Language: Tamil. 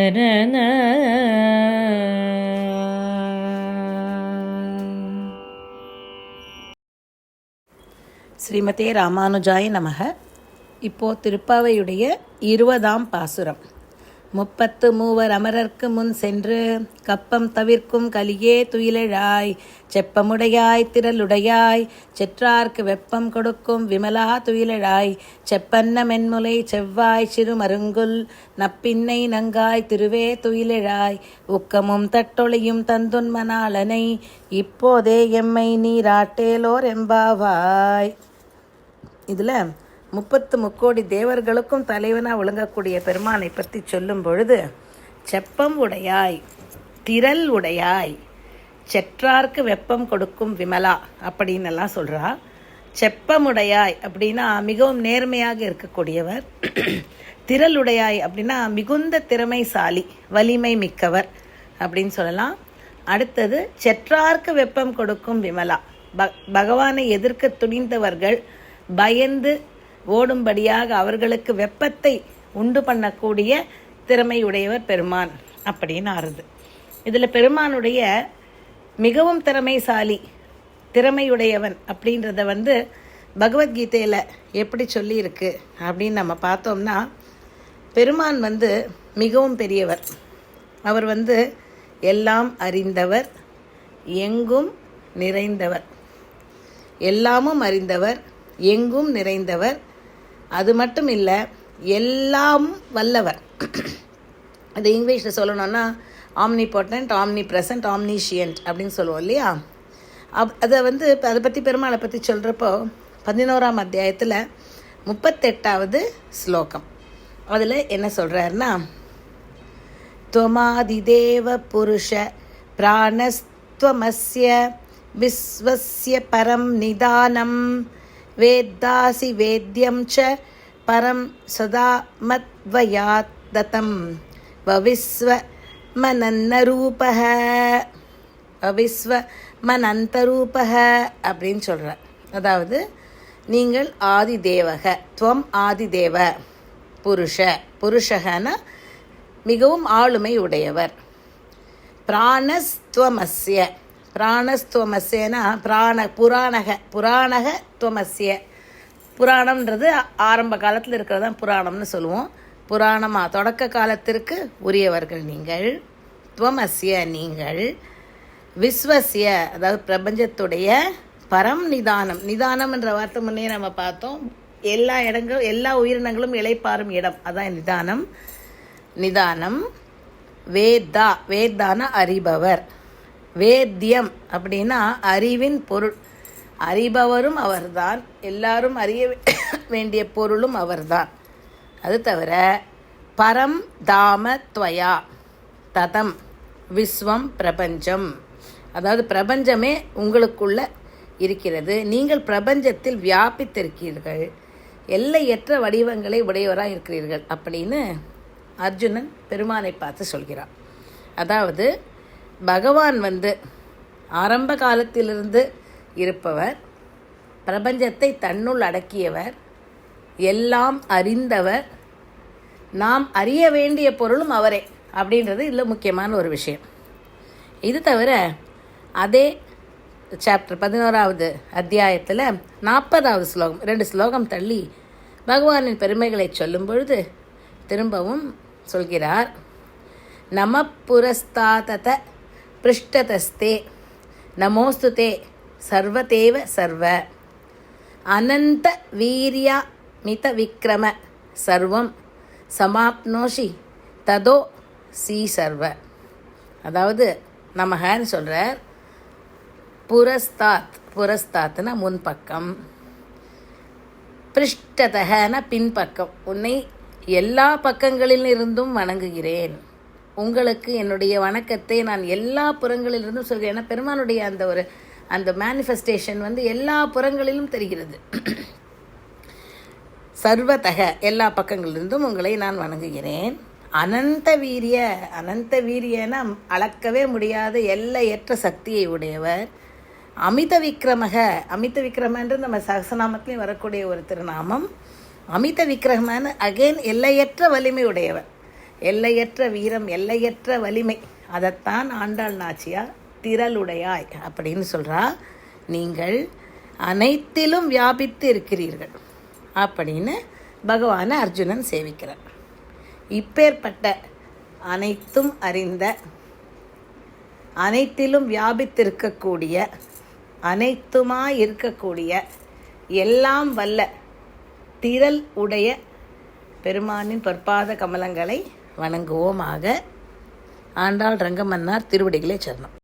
சரண. ஸ்ரீமதே ராமானுஜாய நமக. இப்போ திருப்பாவையுடைய இருபதாம் பாசுரம். முப்பத்து மூவர் அமரர்க்கு முன் சென்று கப்பம் தவிர்க்கும் கலியே துயிலழாய் செப்பமுடையாய் திரளுடையாய் செற்றார்க்கு வெப்பம் கொடுக்கும் விமலா துயிலழாய் செப்பன்ன மென்முலை செவ்வாய் சிறு மருங்குல் நப்பின்னை நங்காய் திருவே துயிலழாய் உக்கமும் தட்டொளியும் தந்துன்மனாளனை இப்போதே எம்மை நீராட்டேலோர் எம்பாவாய். இதில் முப்பத்து முக்கோடி தேவர்களுக்கும் தலைவனாக விளங்கக்கூடிய பெருமானை பற்றி சொல்லும் பொழுது செப்பம் உடையாய் திரள் உடையாய் செற்றார்க்கு வெப்பம் கொடுக்கும் விமலா அப்படின்னு எல்லாம் சொல்கிறா செப்பமுடையாய் அப்படின்னா மிகவும் நேர்மையாக இருக்கக்கூடியவர். திரளுடையாய் அப்படின்னா மிகுந்த திறமைசாலி வலிமை மிக்கவர் அப்படின்னு சொல்லலாம். அடுத்தது செற்றார்க்கு வெப்பம் கொடுக்கும் விமலா. ப பகவானை எதிர்க்க துணிந்தவர்கள் பயந்து ஓடும்படியாக அவர்களுக்கு வெப்பத்தை உண்டு பண்ணக்கூடிய திறமையுடையவர் பெருமான் அப்படின்னு ஆறுது. இதில் பெருமானுடைய மிகவும் திறமைசாலி திறமையுடையவன் அப்படின்றத வந்து பகவத்கீதையில் எப்படி சொல்லியிருக்கு அப்படின்னு நம்ம பார்த்தோம்னா பெருமான் வந்து மிகவும் பெரியவர். அவர் வந்து எல்லாம் அறிந்தவர் எங்கும் நிறைந்தவர். எல்லாமும் அறிந்தவர் எங்கும் நிறைந்தவர் அது மட்டும் இல்லை எல்லாம் வல்லவர். அது இங்கிலீஷில் சொல்லணும்னா omnipotent omnipresent omniscient அப்படின்னு சொல்லுவோம் இல்லையா? அப் அதை வந்து அதை பற்றி பெருமாளை பற்றி சொல்கிறப்போ பதினோராம் அத்தியாயத்தில் முப்பத்தெட்டாவது ஸ்லோகம். அதில் என்ன சொல்கிறாருன்னா துவமாதிதேவ புருஷ பிராணஸ்துவமஸ்ய விஸ்வசிய பரம் நிதானம் वेद्दासि वेद्यं च परं सदा मद्वयात् दतं वविस्वमनन्नरूपः அவிஸ்வமனந்தரூபக அப்படின்னு சொல்கிறார் அதாவது நீங்கள் ஆதி தேவக துவம் ஆதி தேவ புருஷ புருஷகன மிகவும் ஆளுமை உடையவர் பிராணஸ்துவமஸ்ய பிராணஸ்துவமசேனா பிராண புராணக புராணக துவமஸ்ய. புராணம்ன்றது ஆரம்ப காலத்தில் இருக்கிறது தான் புராணம்னு சொல்லுவோம். புராணமாக தொடக்க காலத்திற்கு உரியவர்கள் நீங்கள் துவமஸ்ய நீங்கள் விஸ்வசிய அதாவது பிரபஞ்சத்துடைய பரம் நிதானம். நிதானம் என்ற வார்த்தை முன்னே நம்ம பார்த்தோம். எல்லா இடங்களும் எல்லா உயிரினங்களும் இளைப்பாறும் இடம். அதான் நிதானம். நிதானம். வேதா வேதான அறிபவர். வேத்தியம் அப்படின்னா அறிவின் பொருள். அறிபவரும் அவர்தான். எல்லாரும் அறிய வேண்டிய பொருளும் அவர்தான். அது தவிர பரம் தாம துவயா ததம் விஸ்வம் பிரபஞ்சம். அதாவது பிரபஞ்சமே உங்களுக்குள்ள இருக்கிறது. நீங்கள் பிரபஞ்சத்தில் வியாபித்திருக்கிறீர்கள். எல்லையற்ற வடிவங்களை உடையவராக இருக்கிறீர்கள் அப்படின்னு அர்ஜுனன் பெருமானை பார்த்து சொல்கிறான். அதாவது பகவான் வந்து ஆரம்ப காலத்திலிருந்து இருப்பவர். பிரபஞ்சத்தை தன்னுள் அடக்கியவர். எல்லாம் அறிந்தவர். நாம் அறிய வேண்டிய பொருளும் அவரே அப்படின்றது இதில் முக்கியமான ஒரு விஷயம். இது தவிர அதே சாப்டர் பதினோராவது அத்தியாயத்தில் நாற்பதாவது ஸ்லோகம் ரெண்டு ஸ்லோகம் தள்ளி பகவானின் பெருமைகளை சொல்லும் பொழுது திரும்பவும் சொல்கிறார். நம புரஸ்தாதத பிருஷ்டதஸ்தே நமோஸ்துதே சர்வதேவ சர்வ அனந்த வீரியா மித விக்ரம சர்வம் சமாப்னோஷி ததோ சி சர்வ அதாவது நமகன்னு சொல்கிறார் புரஸ்தாத் புரஸ்தாத்னா முன்பக்கம். பிருஷ்டதகன பின்பக்கம். உன்னை எல்லா பக்கங்களிலிருந்தும் வணங்குகிறேன். உங்களுக்கு என்னுடைய வணக்கத்தை நான் எல்லா புறங்களிலிருந்தும் சொல்கிறேன். ஏன்னா பெருமானுடைய அந்த ஒரு அந்த மேனிஃபெஸ்டேஷன் வந்து எல்லா புறங்களிலும் தெரிகிறது. சர்வதக எல்லா பக்கங்களிலிருந்தும் உங்களை நான் வணங்குகிறேன். அனந்த வீரிய அனந்த வீரியனா அளக்கவே முடியாத எல்லையற்ற சக்தியை உடையவர். அமித விக்ரமக அமித விக்ரமன்று நம்ம சகசநாமத்திலையும் வரக்கூடிய ஒரு திருநாமம். அமித விக்ரமன் அகெயின் எல்லையற்ற வலிமை உடையவர். எல்லையற்ற வீரம் எல்லையற்ற வலிமை. அதைத்தான் ஆண்டாள் நாச்சியா திரளுடையாய் அப்படின்னு சொல்கிறா நீங்கள் அனைத்திலும் வியாபித்து இருக்கிறீர்கள் அப்படின்னு பகவானை அர்ஜுனன் சேவிக்கிறார். இப்பேற்பட்ட அனைத்தும் அறிந்த அனைத்திலும் வியாபித்திருக்கக்கூடிய அனைத்துமாய் இருக்கக்கூடிய எல்லாம் வல்ல திரள் உடைய பெருமானின் பற்பாத கமலங்களை வணங்குவோமாக. ஆண்டாள் ரங்கமன்னார் திருவடிகளே சரணம்.